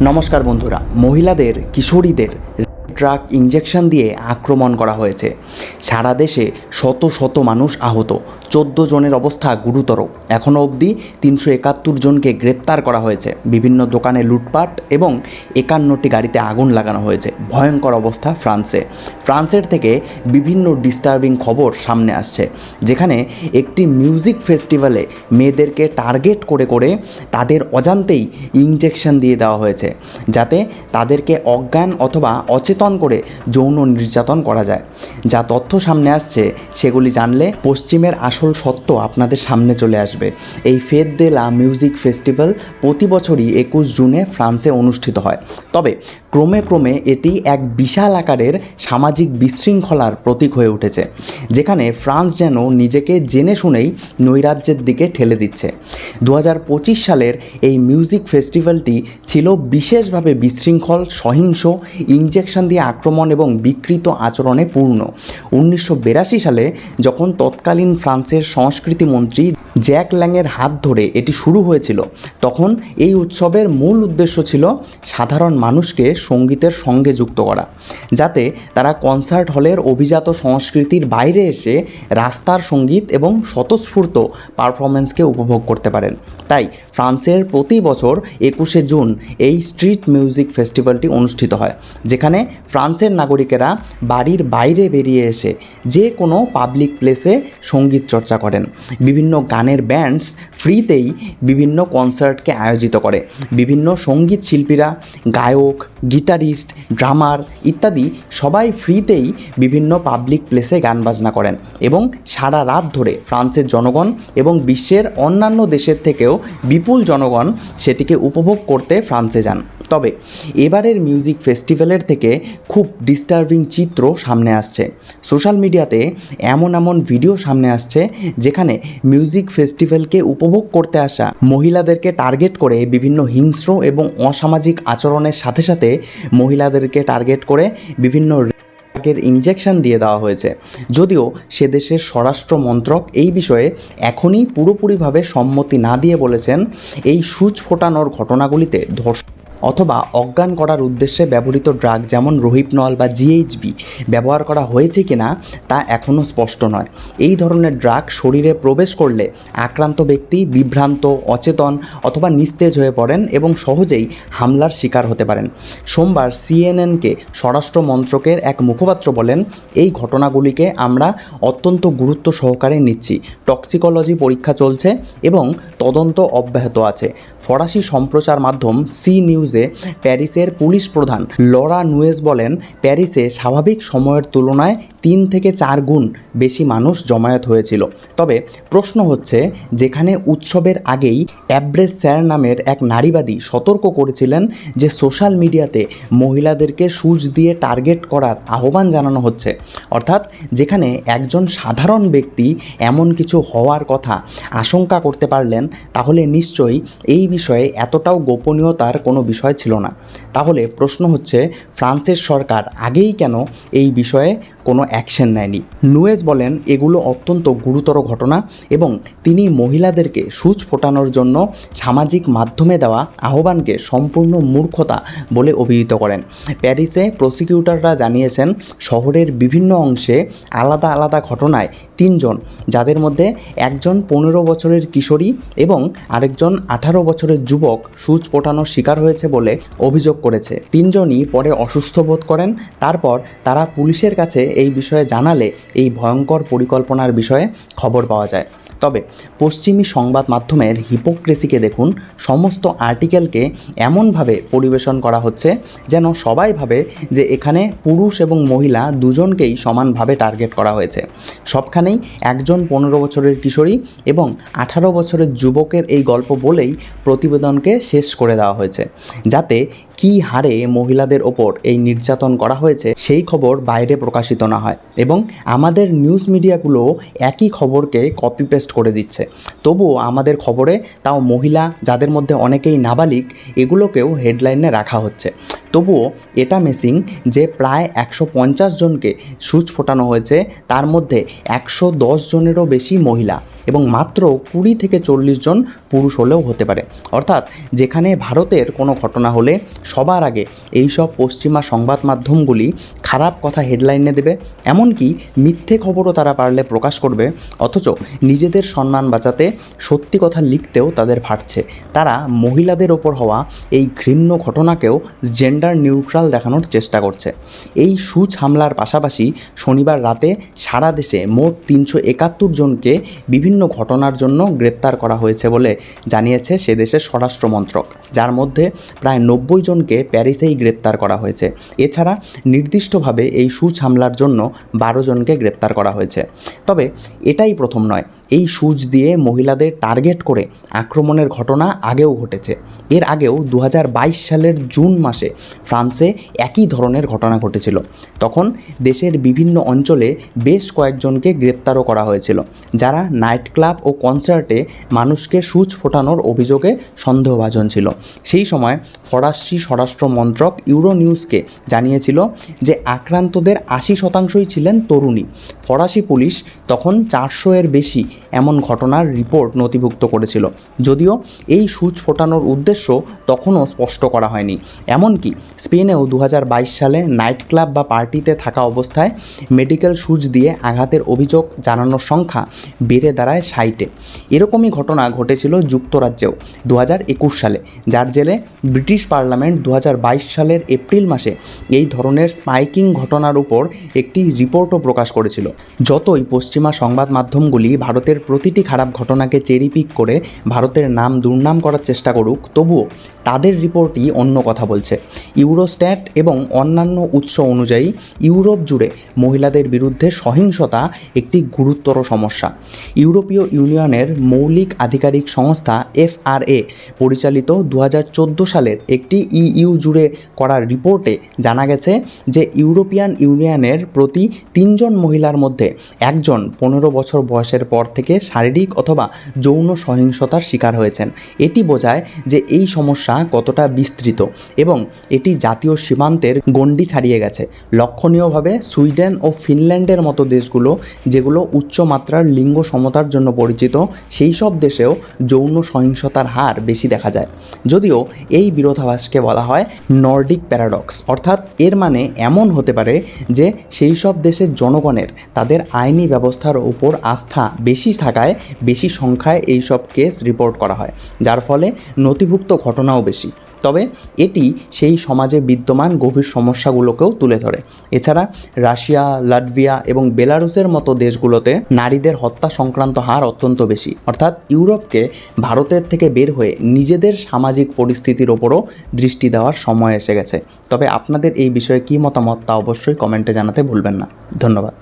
নমস্কার বন্ধুরা মহিলাদের কিশোরীদের ড্রাগ ইঞ্জেকশন দিয়ে আক্রমণ করা হয়েছে। সারা দেশে শত শত মানুষ আহত। চোদ্দ জনের অবস্থা গুরুতর। এখনও অবধি তিনশো একাত্তর জনকে গ্রেপ্তার করা হয়েছে। বিভিন্ন দোকানে লুটপাট এবং একান্নটি গাড়িতে আগুন লাগানো হয়েছে। ভয়ঙ্কর অবস্থা ফ্রান্সে। ফ্রান্সের থেকে বিভিন্ন ডিস্টার্বিং খবর সামনে আসছে, যেখানে একটি মিউজিক ফেস্টিভ্যালে মেয়েদেরকে টার্গেট করে করে তাদের অজান্তেই ইঞ্জেকশন দিয়ে দেওয়া হয়েছে, যাতে তাদেরকে অজ্ঞান অথবা অচেতন করে যৌন নির্যাতন করা যায়। যা তথ্য সামনে আসছে, সেগুলি জানলে পশ্চিমের আসল সত্য আপনাদের সামনে চলে আসবে। এই ফেদ দে লা মিউজিক ফেস্টিভ্যাল প্রতি বছরই একুশ জুনে ফ্রান্সে অনুষ্ঠিত হয়। তবে ক্রমে ক্রমে এটি এক বিশাল আকারের সামাজিক বিশৃঙ্খলার প্রতীক হয়ে উঠেছে, যেখানে ফ্রান্স যেন নিজেকে জেনে শুনেই নৈরাজ্যের দিকে ঠেলে দিচ্ছে। দু হাজার পঁচিশ সালের এই মিউজিক ফেস্টিভ্যালটি ছিল বিশেষভাবে বিশৃঙ্খল, সহিংস ইঞ্জেকশন দিয়ে আক্রমণ এবং বিকৃত আচরণে পূর্ণ। উনিশশো বিরাশি সালে যখন তৎকালীন ফ্রান্সের সংস্কৃতি মন্ত্রী জ্যাক ল্যাংয়ের হাত ধরে এটি শুরু হয়েছিল, তখন এই উৎসবের মূল উদ্দেশ্য ছিল সাধারণ মানুষকে সঙ্গীতের সঙ্গে যুক্ত করা, যাতে তারা কনসার্ট হলের অভিজাত সংস্কৃতির বাইরে এসে রাস্তার সংগীত এবং স্বতঃস্ফূর্ত পারফরমেন্সকে উপভোগ করতে পারেন। তাই ফ্রান্সের প্রতি বছর একুশে জুন এই স্ট্রিট মিউজিক ফেস্টিভ্যালটি অনুষ্ঠিত হয়, যেখানে ফ্রান্সের নাগরিকেরা বাড়ির বাইরে বেরিয়ে এসে যে কোনো পাবলিক প্লেসে সংগীত চর্চা করেন। বিভিন্ন গানের ব্যান্ডস ফ্রিতেই বিভিন্ন কনসার্টকে আয়োজিত করে। বিভিন্ন সংগীত শিল্পীরা, গায়ক, গিটারিস্ট, ড্রামার ইত্যাদি সবাই ফ্রিতেই বিভিন্ন পাবলিক প্লেসে গান বাজনা করেন এবং সারা রাত ধরে ফ্রান্সের জনগণ এবং বিশ্বের অন্যান্য দেশের থেকেও বিপুল জনগণ সেটিকে উপভোগ করতে ফ্রান্সে যান। তবে এবারের মিউজিক ফেস্টিভ্যালের থেকে খুব ডিস্টার্বিং চিত্র সামনে আসছে। সোশ্যাল মিডিয়াতে এমন এমন ভিডিও সামনে আসছে যেখানে মিউজিক ফেস্টিভ্যালকে উপভোগ করতে আসা মহিলাদেরকে টার্গেট করে বিভিন্ন হিংস্র এবং অসামাজিক আচরণের সাথে সাথে মহিলাদেরকে টার্গেট করে বিভিন্ন এর ইঞ্জেকশন দিয়ে দেওয়া হয়েছে। যদিও সে দেশের স্বরাষ্ট্র মন্ত্রক এই বিষয়ে এখনই পুরোপুরিভাবে সম্মতি না দিয়ে বলেছেন, এই সুচ ফোটানোর ঘটনাগুলিতে ধর্ষণ অথবা অজ্ঞান করার উদ্দেশ্যে ব্যবহৃত ড্রাগ যেমন রোহিপনল বা জিএইচবি ব্যবহার করা হয়েছে কিনা তা এখনও স্পষ্ট নয়। এই ধরনের ড্রাগ শরীরে প্রবেশ করলে আক্রান্ত ব্যক্তি বিভ্রান্ত, অচেতন অথবা নিস্তেজ হয়ে পড়েন এবং সহজেই হামলার শিকার হতে পারেন। সোমবার সিএনএনকে স্বরাষ্ট্র মন্ত্রকের এক মুখপাত্র বলেন, এই ঘটনাগুলিকে আমরা অত্যন্ত গুরুত্ব সহকারে নিচ্ছি। টক্সিকোলজি পরীক্ষা চলছে এবং তদন্ত অব্যাহত আছে। ফরাসি সম্প্রচার মাধ্যম সি নিউজে প্যারিসের পুলিশ প্রধান লরা নুয়েস বলেন, প্যারিসে স্বাভাবিক সময়ের তুলনায় তিন থেকে চার গুণ বেশি মানুষ জমায়েত হয়েছিল। তবে প্রশ্ন হচ্ছে, যেখানে উৎসবের আগেই অ্যাব্রেস স্যার নামের এক নারীবাদী সতর্ক করেছিলেন যে সোশ্যাল মিডিয়াতে মহিলাদেরকে সুচ দিয়ে টার্গেট করার আহ্বান জানানো হচ্ছে। অর্থাৎ যেখানে একজন সাধারণ ব্যক্তি এমন কিছু হওয়ার কথা আশঙ্কা করতে পারলেন, তাহলে নিশ্চয়ই এই বিষয়ে এতটাও গোপনীয়তার কোনো বিষয় ছিল না। তাহলে প্রশ্ন হচ্ছে ফ্রান্সের সরকার আগেই কেন এই বিষয়ে কোনো অ্যাকশন নেয়নি। নুয়েস বলেন, এগুলো অত্যন্ত গুরুতর ঘটনা এবং তিনি মহিলাদেরকে সূচ ফোটানোর জন্য সামাজিক মাধ্যমে দেওয়া আহ্বানকে সম্পূর্ণ মূর্খতা বলে অভিহিত করেন। প্যারিসে প্রসিকিউটররা জানিয়েছেন, শহরের বিভিন্ন অংশে আলাদা আলাদা ঘটনায় তিনজন, যাদের মধ্যে একজন পনেরো বছরের কিশোরী এবং আরেকজন আঠারো বছরের যুবক সূচ ফোটানোর শিকার হয়েছে বলে অভিযোগ করেছে। তিনজনই পরে অসুস্থ বোধ করেন। তারপর তারা পুলিশের কাছে এই বিষয়ে জানালে এই ভয়ঙ্কর পরিকল্পনার বিষয়ে খবর পাওয়া যায়। তবে পশ্চিমী সংবাদ মাধ্যমের হিপোক্রেসিকে দেখুন, সমস্ত আর্টিকেলকে এমনভাবে পরিবেশন করা হচ্ছে যেন সবাই ভাবে যে এখানে পুরুষ এবং মহিলা দুজনকেই সমানভাবে টার্গেট করা হয়েছে। সবখানেই একজন পনেরো বছরের কিশোরী এবং আঠারো বছরের যুবকের এই গল্প বলেই প্রতিবেদনকে শেষ করে দেওয়া হয়েছে। যাতে কী হারে মহিলাদের ওপর এই নির্যাতন করা হয়েছে সেই খবর বাইরে প্রকাশিত না হয় এবং আমাদের নিউজ মিডিয়াগুলো একই খবরকে কপি পেস্ট করে দিচ্ছে। তবুও আমাদের খবরে তাও মহিলা, যাদের মধ্যে অনেকেই নাবালিক, এগুলোকেও হেডলাইনে রাখা হচ্ছে। তবুও এটা মেসিং যে প্রায় একশো পঞ্চাশ জনকে সূচ ফোটানো হয়েছে, তার মধ্যে একশো দশ জনেরও বেশি মহিলা এবং মাত্র কুড়ি থেকে চল্লিশ জন পুরুষ হলেও হতে পারে। অর্থাৎ যেখানে ভারতের কোনো ঘটনা হলে সবার আগে এইসব পশ্চিমা সংবাদ মাধ্যমগুলি খারাপ কথা হেডলাইনে দেবে, এমনকি মিথ্যে খবরও তারা পারলে প্রকাশ করবে, অথচ নিজেদের সম্মান বাঁচাতে সত্যি কথা লিখতেও তাদের ফাটছে তারা মহিলাদের ওপর হওয়া এই ঘৃণ্য ঘটনাকেও জেন্ডার নিউট্রাল দেখানোর চেষ্টা করছে। এই সুচ হামলার পাশাপাশি শনিবার রাতে সারা দেশে মোট তিনশো একাত্তর জনকে বিভিন্ন ঘটনার জন্য গ্রেপ্তার করা হয়েছে বলে জানিয়েছে সে দেশের স্বরাষ্ট্র মন্ত্রক, যার মধ্যে প্রায় নব্বই জনকে প্যারিসেই গ্রেপ্তার করা হয়েছে। এছাড়া নির্দিষ্টভাবে এই সুচ হামলার জন্য বারো জনকে গ্রেপ্তার করা হয়েছে। তবে এটাই প্রথম নয় এই সুচ দিয়ে মহিলাদের টার্গেট করে আক্রমণের ঘটনা আগেও ঘটেছে। এর আগেও দু হাজার বাইশ সালের জুন মাসে ফ্রান্সে একই ধরনের ঘটনা ঘটেছিল। তখন দেশের বিভিন্ন অঞ্চলে বেশ কয়েকজনকে গ্রেপ্তারও করা হয়েছিল, যারা নাইট ক্লাব ও কনসার্টে মানুষকে সুচ ফোটানোর অভিযোগে সন্দেহভাজন ছিল। সেই সময় ফরাসি স্বরাষ্ট্র মন্ত্রক ইউরো নিউজকে জানিয়েছিল যে আক্রান্তদের আশি শতাংশই ছিলেন তরুণী। ফরাসি পুলিশ তখন চারশো এর বেশি এমন ঘটনার রিপোর্ট নথিভুক্ত করেছিল। যদিও এই সুচ ফোটানোর উদ্দেশ্য তখনও স্পষ্ট করা হয়নি। এমনকি স্পেনেও দু হাজার বাইশ সালে নাইট ক্লাব বা পার্টিতে থাকা অবস্থায় মেডিকেল সুচ দিয়ে আঘাতের অভিযোগ জানানোর সংখ্যা বেড়ে দাঁড়ায় ষাটে। এরকমই ঘটনা ঘটেছিল যুক্তরাজ্যেও দু হাজার একুশ সালে, যার জেলে ব্রিটিশ পার্লামেন্ট দু হাজার বাইশ সালের এপ্রিল মাসে এই ধরনের স্পাইকিং ঘটনার উপর একটি রিপোর্টও প্রকাশ করেছিল। যতই পশ্চিমা সংবাদ মাধ্যমগুলি ভারতের প্রতিটি খারাপ ঘটনাকে চেরি পিক করে ভারতের নাম দুর্নাম করার চেষ্টা করুক, তবুও তাদের রিপোর্টই অন্য কথা বলছে। ইউরোস্ট্যাট এবং অন্যান্য উৎস অনুযায়ী ইউরোপ জুড়ে মহিলাদের বিরুদ্ধে সহিংসতা একটি গুরুতর সমস্যা। ইউরোপীয় ইউনিয়নের মৌলিক আধিকারিক সংস্থা এফআরএ পরিচালিত দু হাজার চোদ্দ সালের একটি ইইউ জুড়ে করা রিপোর্টে জানা গেছে যে ইউরোপিয়ান ইউনিয়নের প্রতি তিনজন মহিলার মধ্যে একজন পনেরো বছর বয়সের পর থেকে শারীরিক অথবা যৌন সহিংসতার শিকার হয়েছেন। এটি বোঝায় যে এই সমস্যা কতটা বিস্তৃত এবং এটি জাতীয় সীমান্তের গণ্ডি ছাড়িয়ে গেছে। লক্ষণীয়ভাবে সুইডেন ও ফিনল্যান্ডের মতো দেশগুলো, যেগুলো উচ্চমাত্রার লিঙ্গ সমতার জন্য পরিচিত, সেই সব দেশেও যৌন সহিংসতার হার বেশি দেখা যায়। যদিও এই বিরোধাভাসকে বলা হয় নর্ডিক প্যারাডক্স, অর্থাৎ এর মানে এমন হতে পারে যে সেই সব দেশের জনগণের তাদের আইনি ব্যবস্থার উপর আস্থা বেশি থাকায় বেশি সংখ্যায় এই সব কেস রিপোর্ট করা হয়, যার ফলে নথিভুক্ত ঘটনাও বেশি। তবে এটি সেই সমাজে বিদ্যমান গভীর সমস্যাগুলোকেও তুলে ধরে। এছাড়া রাশিয়া, লাটভিয়া এবং বেলারুসের মতো দেশগুলোতে নারীদের হত্যা সংক্রান্ত হার অত্যন্ত বেশি। অর্থাৎ ইউরোপকে ভারতের থেকে বের হয়ে নিজেদের সামাজিক পরিস্থিতির ওপরও দৃষ্টি দেওয়ার সময় এসে গেছে। তবে আপনাদের এই বিষয়ে কী মতামত তা অবশ্যই কমেন্টে জানাতে ভুলবেন না। ধন্যবাদ।